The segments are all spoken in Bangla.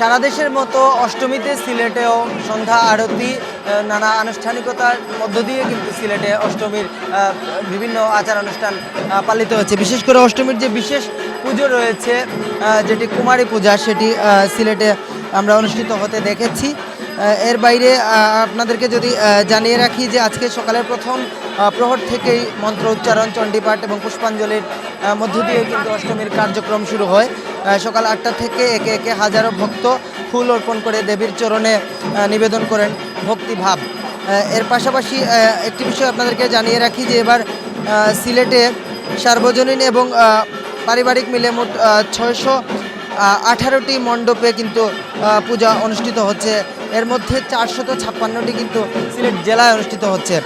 সারা দেশের মতো অষ্টমীতে সিলেটেও সন্ধ্যা আরতি নানা আনুষ্ঠানিকতার মধ্য দিয়ে কিন্তু সিলেটে অষ্টমীর বিভিন্ন আচার অনুষ্ঠান পালিত হচ্ছে। বিশেষ করে অষ্টমীর যে বিশেষ পুজো রয়েছে যেটি কুমারী পূজা, সেটি সিলেটে আমরা অনুষ্ঠিত হতে দেখেছি। এর বাইরে আপনাদেরকে যদি জানিয়ে রাখি যে আজকে সকালের প্রথম প্রহর থেকেই মন্ত্র উচ্চারণ, চণ্ডীপাঠ এবং পুষ্পাঞ্জলির মধ্য দিয়ে কিন্তু অষ্টমীর কার্যক্রম শুরু হয়। সকাল আটটা থেকে একে একে হাজারো ভক্ত ফুল অর্পণ করে দেবীর চরণে নিবেদন করেন ভক্তিভাব। এর পাশাপাশি একটি বিষয় আপনাদেরকে জানিয়ে রাখি যে এবার সিলেটে সার্বজনীন এবং পারিবারিক মিলে মোট ছয়শো আঠারোটি মণ্ডপে কিন্তু পূজা অনুষ্ঠিত হচ্ছে। এর মধ্যে চারশত ছাপ্পান্নটি কিন্তু সিলেট জেলায় অনুষ্ঠিত হচ্ছে।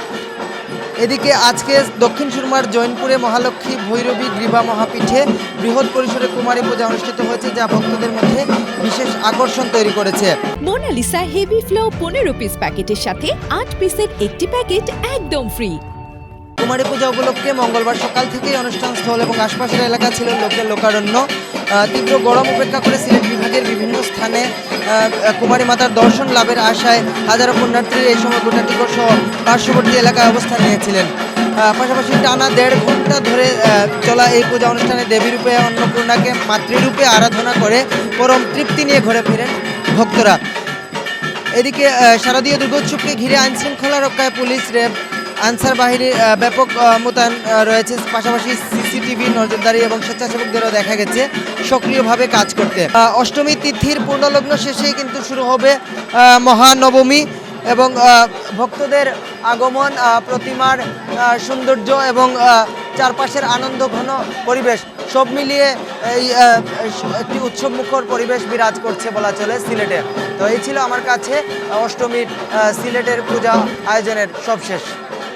এদিকে আজকে দক্ষিণ সুরমার জৈনপুরে মহালক্ষ্মী ভৈরবী গ্রীবা মহাপীঠে বৃহৎ পরিসরে কুমারী পূজা অনুষ্ঠিত হয়েছে যা ভক্তদের মধ্যে বিশেষ আকর্ষণ তৈরি করেছে। মোনালিসা হেভি ফ্লো পনেরো পিস প্যাকেটের সাথে আট পিসের একটি প্যাকেট একদম ফ্রি কুমারী পূজা উপলক্ষে মঙ্গলবার সকাল থেকেই অনুষ্ঠান স্থল এবং আশপাশের এলাকা ছিল লোকের লোকারণ্য। তীব্র গরম উপেক্ষা করে সিলেট বিভাগের বিভিন্ন স্থানে কুমারী মাতার দর্শন লাভের আশায় হাজারো পুণ্যার্থী এই সময় গোটাটিকর সহ পার্শ্ববর্তী এলাকায় অবস্থান নিয়েছিলেন। পাশাপাশি টানা দেড় ঘণ্টা ধরে চলা এই পূজা অনুষ্ঠানে দেবীরূপে অন্নপূর্ণাকে মাতৃরূপে আরাধনা করে পরম তৃপ্তি নিয়ে ঘুরে ফিরেন ভক্তরা। এদিকে শারদীয় দুর্গোৎসবকে ঘিরে আইন শৃঙ্খলা রক্ষায় পুলিশ, র্যাব আনসার বাহিনীর ব্যাপক মোতায়েন রয়েছে। পাশাপাশি সিসিটিভি, নজরদারি এবং স্বেচ্ছাসেবকদেরও দেখা গেছে সক্রিয়ভাবে কাজ করতে। অষ্টমী তিথির পূর্ণলগ্ন শেষে কিন্তু শুরু হবে মহানবমী এবং ভক্তদের আগমন প্রতিমার সৌন্দর্য এবং চারপাশের আনন্দ ঘন পরিবেশ। সব মিলিয়ে এই একটি উৎসব মুখর পরিবেশ বিরাজ করছে বলা চলে সিলেটে। তো এই ছিল আমার কাছে অষ্টমীর সিলেটের পূজা আয়োজনের সবশেষ।